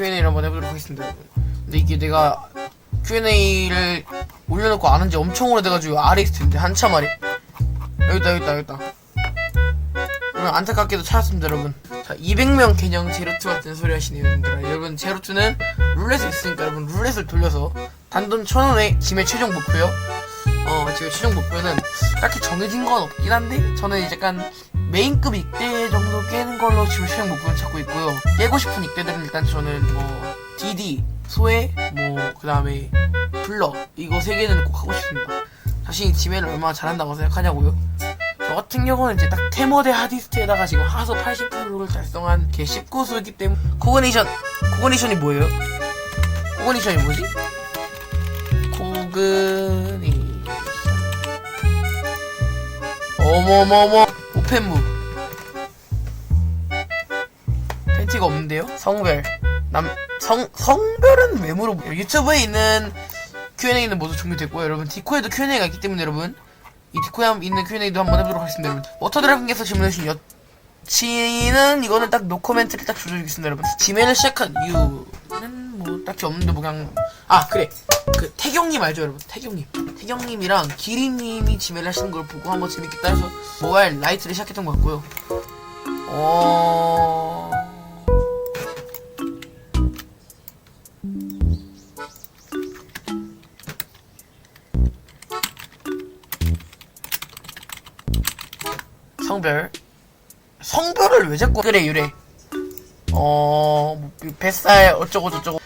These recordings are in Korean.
Q&A를 한번 해보도록 하겠습니다 여러분. 근데 이게 내가 Q&A를 올려놓고 안 한 지 엄청 오래돼가지고 텐데 한참 아래 여기다 여기다 여기다. 오늘 안타깝게도 찾았습니다 여러분. 자 200명 개념 제로투 같은 소리 하시네요 여러분들. 여러분 제로투는 룰렛이 있으니까 여러분 룰렛을 돌려서 단돈 1000원에 짐의 최종 목표요. 어 지금 최종 목표는 딱히 정해진 건 없긴 한데 저는 이제 약간 메인급 익대 정도 깨는 걸로 지금 최종 목표를 찾고 있고요. 깨고 싶은 익대들은 일단 저는 뭐 DD 소해 뭐 그 다음에 블러 이거 세 개는 꼭 하고 싶습니다. 자신이 지메를 얼마나 잘한다고 생각하냐고요. 저 같은 경우는 이제 딱 테머대 하디스트에다가 지금 하소 80%를 달성한 개 19수이기 때문에 코그니션 코그니션이 뭐예요? 코그니션이 뭐지? 코그니션. 어머머머 오펜무. 팬티가 없는데요? 성별. 남 성 성별은 왜 물어보 유튜브에 있는 Q&A는 모두 종료됐고요 여러분. 디코에도 Q&A가 있기 때문에 여러분 이 디코에 있는 Q&A도 한번 해보도록 하겠습니다 여러분. 워터드래곤께서 질문해주신 여친은 이거는 딱 노코멘트를 딱 줄여주겠습니다 여러분. 지메를 시작한 이유는 뭐 딱히 없는데 뭐 그냥 아 그래. 그 태경님 알죠 여러분? 태경님. 태경님이랑 기린님이 지메를 하시는 걸 보고 한번 재밌겠다 해서 모바일 라이트를 시작했던 것 같고요. 어... 성별. 성별을 왜 자꾸 그래 유래? 어 뭐, 뱃살 어쩌고 저쩌고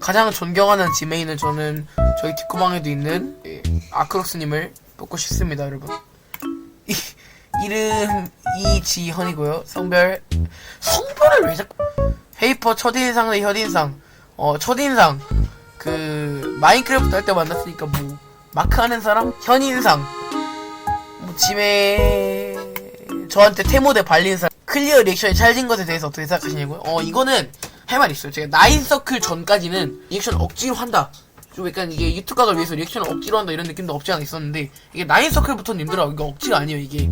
가장 존경하는 지메인은 저는 저희 뒷구방에도 있는 예, 아크록스님을 뽑고 싶습니다 여러분. 이, 이름 이지현이고요. 성별 성별을 왜 자꾸 페이퍼 첫인상 대 현인상 어 첫인상. 그 마인크래프트 할 때 만났으니까 뭐 마크 하는 사람? 현인상. 뭐 지메 저한테 테모 대 발린 사람. 클리어 리액션이 찰진 것에 대해서 어떻게 생각하시냐고요? 어 이거는 할 말 있어요. 제가 나인서클 전까지는 리액션 억지로 한다. 좀 약간 이게 유튜브 각을 위해서 리액션을 억지로 한다 이런 느낌도 없지 않아 있었는데 이게 나인서클부터 님들아 이거 억지가 아니에요 이게.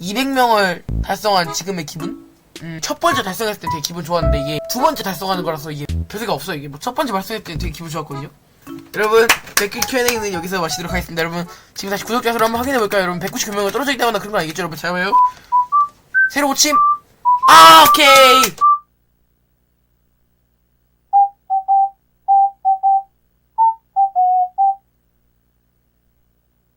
200명을 달성한 지금의 기분? 음, 첫 번째 달성했을 때 되게 기분 좋았는데 이게 두 번째 달성하는 거라서 이게 별세가 없어요. 이게 뭐 첫 번째 달성했을 때 되게 기분 좋았거든요. 여러분 댓글 Q&A는 여기서 마치도록 하겠습니다. 여러분 지금 다시 구독자 수를 한번 확인해 볼까요? 여러분 199명을 떨어져 있다거나 그런 거 아니겠죠 여러분? 잘 봐요. 새로 고침! 아 오케이